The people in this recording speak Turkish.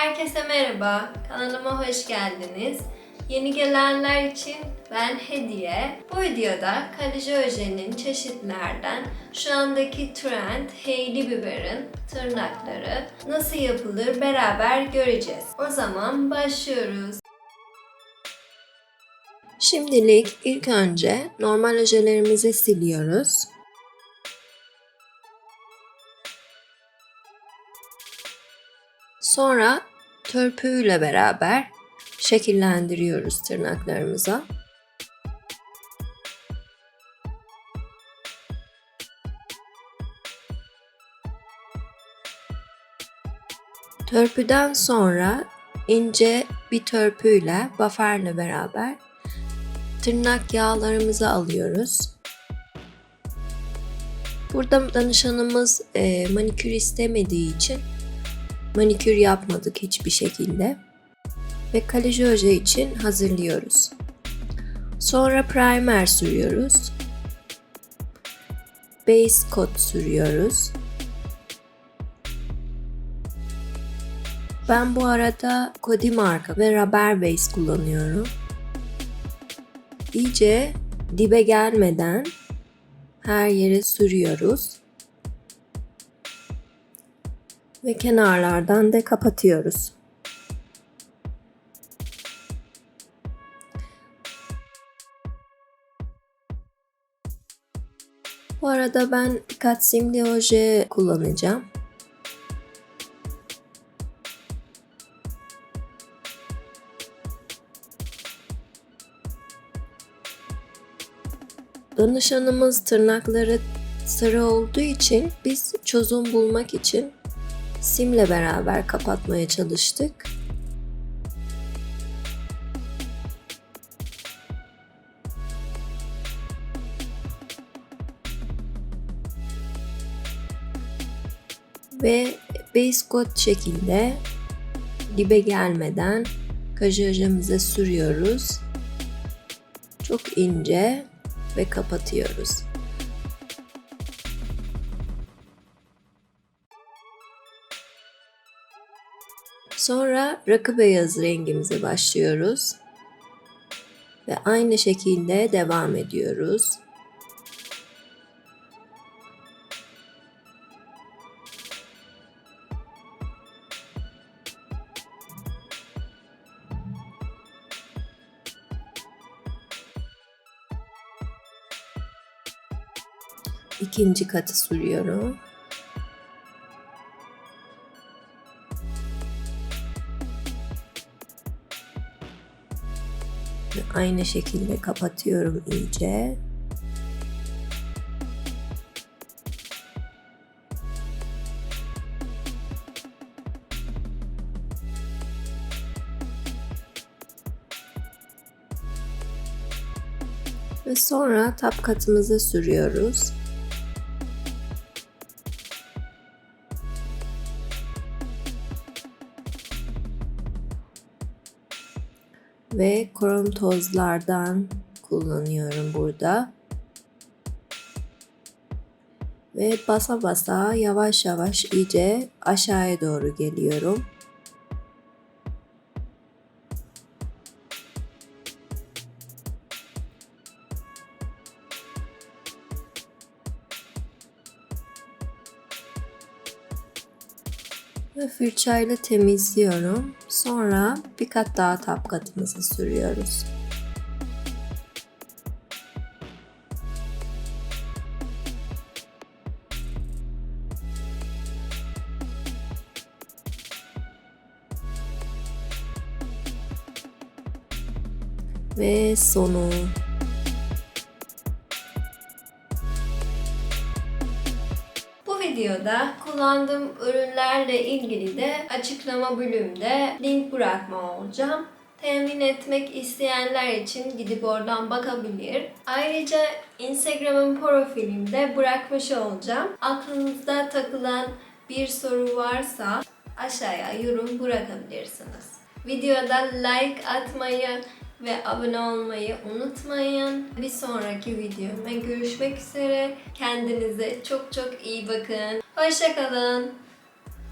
Herkese merhaba, kanalıma hoş geldiniz. Yeni gelenler için ben Hediye. Bu videoda kaleci öjenin çeşitlerden şu andaki trend Hailey biberin tırnakları nasıl yapılır beraber göreceğiz. O zaman başlıyoruz. Şimdilik ilk önce normal ojelerimizi siliyoruz. Sonra törpüyle beraber şekillendiriyoruz tırnaklarımıza. Törpüden sonra ince bir törpüyle bufferle beraber tırnak yağlarımızı alıyoruz. Burada danışanımız e, manikür istemediği için manikür yapmadık hiçbir şekilde. Ve kaleci oje için hazırlıyoruz. Sonra primer sürüyoruz. Base coat sürüyoruz. Ben bu arada Cody marka ve rubber base kullanıyorum. İyice dibe gelmeden her yere sürüyoruz. Ve kenarlardan da kapatıyoruz. Bu arada ben birkaç simli oje kullanacağım. Danışanımız tırnakları sarı olduğu için biz çözüm bulmak için simle beraber kapatmaya çalıştık. Ve base coat şekilde dibe gelmeden kajajımıza sürüyoruz. Çok ince ve kapatıyoruz. Sonra rakı beyaz rengimize başlıyoruz. Ve aynı şekilde devam ediyoruz. İkinci katı sürüyorum. Aynı şekilde kapatıyorum iyice. Ve sonra tap katımızı sürüyoruz. Ve krom tozlardan kullanıyorum burada. Ve basa basa yavaş yavaş iyice aşağıya doğru geliyorum. Ve fırçayla temizliyorum. Sonra bir kat daha tap katımızı sürüyoruz. Ve sonu videoda kullandığım ürünlerle ilgili de açıklama bölümünde link bırakma olacağım. Temin etmek isteyenler için gidip oradan bakabilir. Ayrıca Instagram'ın profilimde bırakmış olacağım. Aklınızda takılan bir soru varsa aşağıya yorum bırakabilirsiniz. Videoda like atmayı ve abone olmayı unutmayın. Bir sonraki videomda görüşmek üzere. Kendinize çok çok iyi bakın. Hoşçakalın.